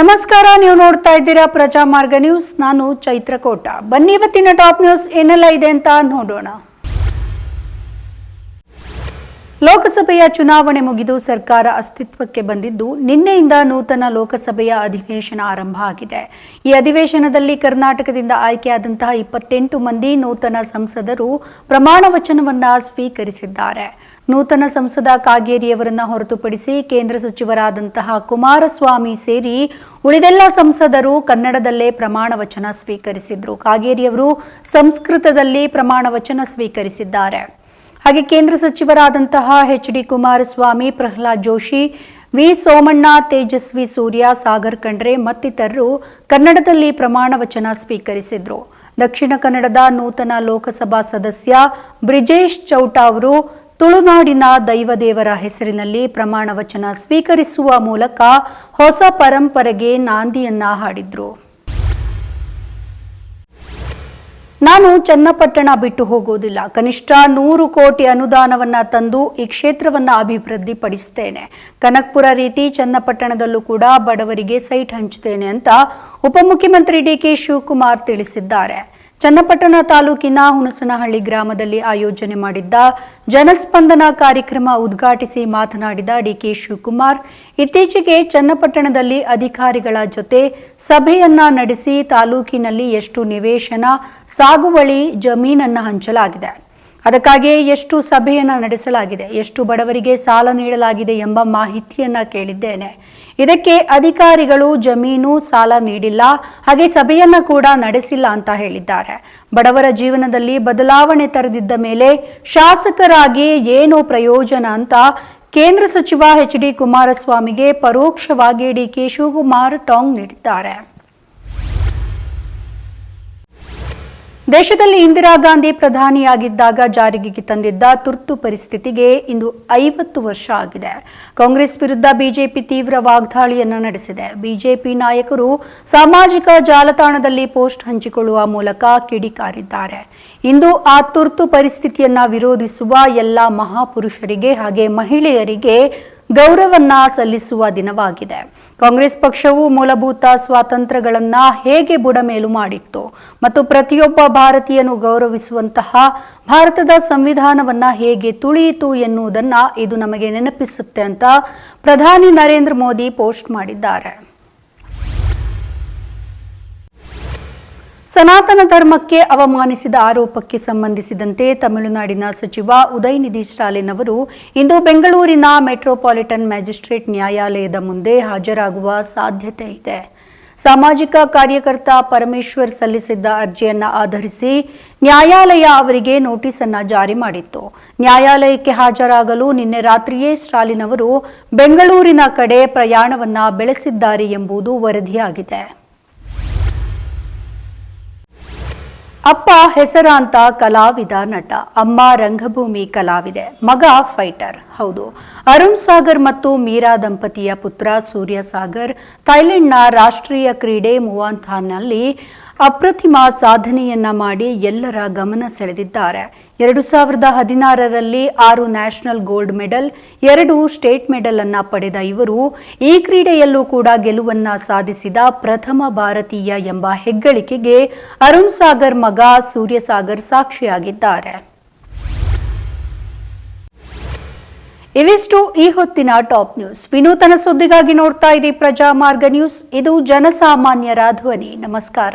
ನಮಸ್ಕಾರ, ನೀವು ನೋಡ್ತಾ ಇದ್ದೀರಾ ಪ್ರಜಾ ಮಾರ್ಗ ನ್ಯೂಸ್. ನಾನು ಚೈತ್ರಕೋಟ. ಬನ್ನಿ ಇವತ್ತಿನ ಟಾಪ್ ನ್ಯೂಸ್ ಏನೆಲ್ಲ ಇದೆ ಅಂತ ನೋಡೋಣ. ಲೋಕಸಭೆಯ ಚುನಾವಣೆ ಮುಗಿದು ಸರ್ಕಾರ ಅಸ್ತಿತ್ವಕ್ಕೆ ಬಂದಿದ್ದು ನಿನ್ನೆಯಿಂದ ನೂತನ ಲೋಕಸಭೆಯ ಅಧಿವೇಶನ ಆರಂಭ ಆಗಿದೆ. ಈ ಅಧಿವೇಶನದಲ್ಲಿ ಕರ್ನಾಟಕದಿಂದ ಆಯ್ಕೆಯಾದಂತಹ ಇಪ್ಪತ್ತೆಂಟು ಮಂದಿ ನೂತನ ಸಂಸದರು ಪ್ರಮಾಣ ವಚನವನ್ನ ಸ್ವೀಕರಿಸಿದ್ದಾರೆ. ನೂತನ ಸಂಸದ ಕಾಗೇರಿಯವರನ್ನ ಹೊರತುಪಡಿಸಿ ಕೇಂದ್ರ ಸಚಿವರಾದಂತಹ ಕುಮಾರಸ್ವಾಮಿ ಸೇರಿ ಉಳಿದೆಲ್ಲ ಸಂಸದರು ಕನ್ನಡದಲ್ಲೇ ಪ್ರಮಾಣ ವಚನ ಸ್ವೀಕರಿಸಿದ್ರು. ಕಾಗೇರಿಯವರು ಸಂಸ್ಕೃತದಲ್ಲಿ ಪ್ರಮಾಣ ವಚನ ಸ್ವೀಕರಿಸಿದ್ದಾರೆ. ಹಾಗೆ ಕೇಂದ್ರ ಸಚಿವರಾದಂತಹ H D Kumaraswamy, Pralhad Joshi, V Somanna, Tejasvi Surya, Sagar Khandre ಮತ್ತಿತರರು ಕನ್ನಡದಲ್ಲಿ ಪ್ರಮಾಣ ವಚನ ಸ್ವೀಕರಿಸಿದ್ರು. ದಕ್ಷಿಣ ಕನ್ನಡದ ನೂತನ ಲೋಕಸಭಾ ಸದಸ್ಯ ಬ್ರಿಜೇಶ್ ಚೌಟಾ ಅವರು ತುಳುನಾಡಿನ ದೈವದೇವರ ಹೆಸರಿನಲ್ಲಿ ಪ್ರಮಾಣ ವಚನ ಸ್ವೀಕರಿಸುವ ಮೂಲಕ ಹೊಸ ಪರಂಪರೆಗೆ ನಾಂದಿಯನ್ನ ಹಾಡಿದ್ರು. ನಾನು ಚನ್ನಪಟ್ಟಣ ಬಿಟ್ಟು ಹೋಗೋದಿಲ್ಲ. ಕನಿಷ್ಠ ನೂರು ಕೋಟಿ ಅನುದಾನವನ್ನ ತಂದು ಈ ಕ್ಷೇತ್ರವನ್ನ ಅಭಿವೃದ್ಧಿಪಡಿಸ್ತೇನೆ. ಕನಕ್ಪುರ ರೀತಿ ಚನ್ನಪಟ್ಟಣದಲ್ಲೂ ಕೂಡ ಬಡವರಿಗೆ ಸೈಟ್ ಹಂಚುತ್ತೇನೆ ಅಂತ ಉಪಮುಖ್ಯಮಂತ್ರಿ ಡಿಕೆ ಶಿವಕುಮಾರ್ ತಿಳಿಸಿದ್ದಾರೆ. ಚನ್ನಪಟ್ಟಣ ತಾಲೂಕಿನ ಹುಣಸನಹಳ್ಳಿ ಗ್ರಾಮದಲ್ಲಿ ಆಯೋಜನೆ ಮಾಡಿದ್ದ ಜನಸ್ಪಂದನ ಕಾರ್ಯಕ್ರಮ ಉದ್ಘಾಟಿಸಿ ಮಾತನಾಡಿದ ಡಿಕೆ ಶಿವಕುಮಾರ್, ಇತ್ತೀಚೆಗೆ ಚನ್ನಪಟ್ಟಣದಲ್ಲಿ ಅಧಿಕಾರಿಗಳ ಜೊತೆ ಸಭೆಯನ್ನ ನಡೆಸಿ ತಾಲೂಕಿನಲ್ಲಿ ಎಷ್ಟು ನಿವೇಶನ, ಸಾಗುವಳಿ, ಜಮೀನನ್ನ ಹಂಚಲಾಗಿದೆ. ಅದಕ್ಕಾಗಿ ಎಷ್ಟು ಸಭೆಯನ್ನು ನಡೆಸಲಾಗಿದೆ, ಎಷ್ಟು ಬಡವರಿಗೆ ಸಾಲ ನೀಡಲಾಗಿದೆ ಎಂಬ ಮಾಹಿತಿಯನ್ನ ಕೇಳಿದ್ದೇನೆ. ಇದಕ್ಕೆ ಅಧಿಕಾರಿಗಳು ಜಮೀನು ಸಾಲ ನೀಡಿಲ್ಲ, ಹಾಗೆ ಸಭೆಯನ್ನ ಕೂಡ ನಡೆಸಿಲ್ಲ ಅಂತ ಹೇಳಿದ್ದಾರೆ. ಬಡವರ ಜೀವನದಲ್ಲಿ ಬದಲಾವಣೆ ತರದಿದ್ದ ಮೇಲೆ ಶಾಸಕರಾಗಿ ಏನು ಪ್ರಯೋಜನ ಅಂತ ಕೇಂದ್ರ ಸಚಿವ ಎಚ್ ಡಿ ಕುಮಾರಸ್ವಾಮಿಗೆ ಪರೋಕ್ಷವಾಗಿ ಡಿ ಕೆ ಶಿವಕುಮಾರ್ ಟಾಂಗ್ ನೀಡಿದ್ದಾರೆ. ದೇಶದಲ್ಲಿ ಇಂದಿರಾ ಗಾಂಧಿ ಪ್ರಧಾನಿಯಾಗಿದ್ದಾಗ ಜಾರಿಗೆ ತಂದಿದ್ದ ತುರ್ತು ಪರಿಸ್ಥಿತಿಗೆ ಇಂದು ಐವತ್ತು ವರ್ಷ ಆಗಿದೆ. ಕಾಂಗ್ರೆಸ್ ವಿರುದ್ಧ ಬಿಜೆಪಿ ತೀವ್ರ ವಾಗ್ದಾಳಿಯನ್ನು ನಡೆಸಿದೆ. ಬಿಜೆಪಿ ನಾಯಕರು ಸಾಮಾಜಿಕ ಜಾಲತಾಣದಲ್ಲಿ ಪೋಸ್ಟ್ ಹಂಚಿಕೊಳ್ಳುವ ಮೂಲಕ ಕಿಡಿಕಾರಿದ್ದಾರೆ. ಇಂದು ಆ ತುರ್ತು ಪರಿಸ್ಥಿತಿಯನ್ನ ವಿರೋಧಿಸುವ ಎಲ್ಲ ಮಹಾಪುರುಷರಿಗೆ ಹಾಗೆ ಮಹಿಳೆಯರಿಗೆ ಗೌರವನ್ನ ಸಲ್ಲಿಸುವ ದಿನವಾಗಿದೆ. ಕಾಂಗ್ರೆಸ್ ಪಕ್ಷವು ಮೂಲಭೂತ ಸ್ವಾತಂತ್ರ್ಯಗಳನ್ನ ಹೇಗೆ ಬುಡಮೇಲು ಮಾಡಿತ್ತು ಮತ್ತು ಪ್ರತಿಯೊಬ್ಬ ಭಾರತೀಯನು ಗೌರವಿಸುವಂತಹ ಭಾರತದ ಸಂವಿಧಾನವನ್ನ ಹೇಗೆ ತುಳಿಯಿತು ಎನ್ನುವುದನ್ನ ಇದು ನಮಗೆ ನೆನಪಿಸುತ್ತೆ ಅಂತ ಪ್ರಧಾನಿ ನರೇಂದ್ರ ಮೋದಿ ಪೋಸ್ಟ್ ಮಾಡಿದ್ದಾರೆ. ಸನಾತನ ಧರ್ಮಕ್ಕೆ ಅವಮಾನಿಸಿದ ಆರೋಪಕ್ಕೆ ಸಂಬಂಧಿಸಿದಂತೆ ತಮಿಳುನಾಡಿನ ಸಚಿವ ಉದಯನಿಧಿ ಸ್ಟಾಲಿನ್ ಅವರು ಇಂದು ಬೆಂಗಳೂರಿನ ಮೆಟ್ರೋಪಾಲಿಟನ್ ಮ್ಯಾಜಿಸ್ಟ್ರೇಟ್ ನ್ಯಾಯಾಲಯದ ಮುಂದೆ ಹಾಜರಾಗುವ ಸಾಧ್ಯತೆ ಇದೆ. ಸಾಮಾಜಿಕ ಕಾರ್ಯಕರ್ತ ಪರಮೇಶ್ವರ್ ಸಲ್ಲಿಸಿದ್ದ ಅರ್ಜಿಯನ್ನು ಆಧರಿಸಿ ನ್ಯಾಯಾಲಯ ಅವರಿಗೆ ನೋಟಿಸ್ ಅನ್ನು ಜಾರಿ ಮಾಡಿತ್ತು. ನ್ಯಾಯಾಲಯಕ್ಕೆ ಹಾಜರಾಗಲು ನಿನ್ನೆ ರಾತ್ರಿಯೇ ಸ್ಟಾಲಿನ್ ಅವರು ಬೆಂಗಳೂರಿನ ಕಡೆ ಪ್ರಯಾಣವನ್ನ ಬೆಳೆಸಿದ್ದಾರೆ ಎಂಬುದು ವರದಿಯಾಗಿದೆ. ಅಪ್ಪ ಹೆಸರಾಂತ ಕಲಾವಿದ ನಟ, ಅಮ್ಮ ರಂಗಭೂಮಿ ಕಲಾವಿದೆ, ಮಗ ಫೈಟರ್ ಹೌದು. ಅರುಣ್ ಸಾಗರ್ ಮತ್ತು ಮೀರಾ ದಂಪತಿಯ ಪುತ್ರ ಸೂರ್ಯ ಸಾಗರ್ ಥೈಲೆಂಡ್ನ ರಾಷ್ಟ್ರೀಯ ಕ್ರೀಡೆ ಮುವಾಂಥಾನ್ನಲ್ಲಿ ಅಪ್ರತಿಮ ಸಾಧನೆಯನ್ನ ಮಾಡಿ ಎಲ್ಲರ ಗಮನ ಸೆಳೆದಿದ್ದಾರೆ. ಎರಡು ಸಾವಿರದ ಹದಿನಾರರಲ್ಲಿ ಆರು ನ್ಯಾಷನಲ್ ಗೋಲ್ಡ್ ಮೆಡಲ್, ಎರಡು ಸ್ಟೇಟ್ ಮೆಡಲ್ ಅನ್ನ ಪಡೆದ ಇವರು ಈ ಕ್ರೀಡೆಯಲ್ಲೂ ಕೂಡ ಗೆಲುವನ್ನ ಸಾಧಿಸಿದ ಪ್ರಥಮ ಭಾರತೀಯ ಎಂಬ ಹೆಗ್ಗಳಿಕೆಗೆ ಅರುಣ್ ಸಾಗರ್ ಮಗ, ಸೂರ್ಯಸಾಗರ್ ಸಾಕ್ಷಿಯಾಗಿದ್ದಾರೆ. ಇವಿಷ್ಟು ಈ ಹೊತ್ತಿನ ಟಾಪ್ ನ್ಯೂಸ್. ವಿನೂತನ ಸುದ್ದಿಗಾಗಿ ನೋಡ್ತಾ ಇರಿ ಪ್ರಜಾಮಾರ್ಗ ನ್ಯೂಸ್. ಇದು ಜನಸಾಮಾನ್ಯರ ಧ್ವನಿ. ನಮಸ್ಕಾರ.